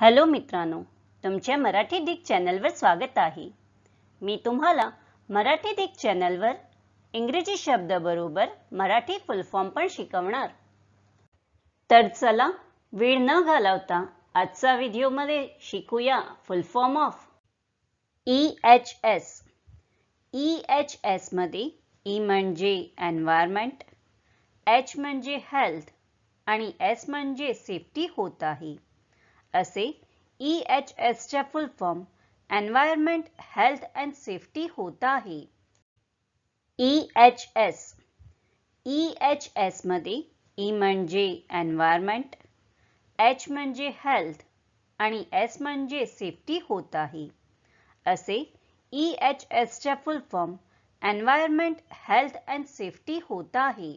Hello मित्रांनो तुमच्या Marathi Dick चॅनलवर स्वागत आहे. मी तुम्हाला मराठी डिक चॅनलवर इंग्रजी शब्दाबरोबर मराठी फुल फॉर्म पण शिकवणार. तर चला वेळ न घालवता आजचा व्हिडिओमध्ये शिकूया full form of E H S E H एसमध्ये ई म्हणजे एन्व्हायरमेंट एच म्हणजे हेल्थ आणि एस म्हणजे सेफ्टी होत आहे. असे ई एच एसच्या full form environment health and safety होता आहे. E H S E H एसमध्ये ई म्हणजे एन्व्हायरमेंट एच म्हणजे हेल्थ आणि एस म्हणजे सेफ्टी होत आहे. असे ई एच एसच्या full form environment health and safety होत आहे.